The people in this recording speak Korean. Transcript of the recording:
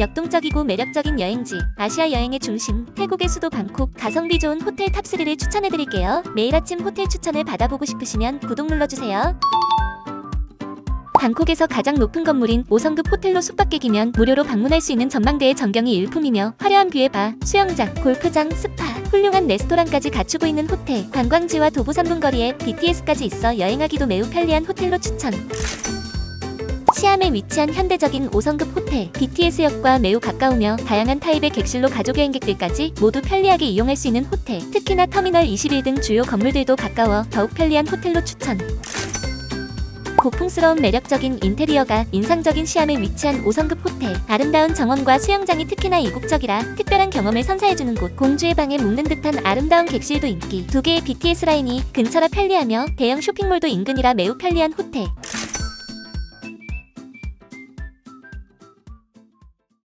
역동적이고 매력적인 여행지, 아시아 여행의 중심, 태국의 수도 방콕, 가성비 좋은 호텔 탑3를 추천해드릴게요. 매일 아침 호텔 추천을 받아보고 싶으시면 구독 눌러주세요. 방콕에서 가장 높은 건물인 5성급 호텔로 숙박객이면 무료로 방문할 수 있는 전망대의 전경이 일품이며 화려한 뷰의 바, 수영장, 골프장, 스파, 훌륭한 레스토랑까지 갖추고 있는 호텔, 관광지와 도보 3분 거리에 BTS까지 있어 여행하기도 매우 편리한 호텔로 추천. 시암에 위치한 현대적인 5성급 호텔, BTS역과 매우 가까우며 다양한 타입의 객실로 가족 여행객들까지 모두 편리하게 이용할 수 있는 호텔, 특히나 터미널 21 등 주요 건물들도 가까워 더욱 편리한 호텔로 추천. 고풍스러운 매력적인 인테리어가 인상적인 시암에 위치한 5성급 호텔. 아름다운 정원과 수영장이 특히나 이국적이라 특별한 경험을 선사해주는 곳. 공주의 방에 묵는 듯한 아름다운 객실도 인기. 두 개의 BTS 라인이 근처라 편리하며 대형 쇼핑몰도 인근이라 매우 편리한 호텔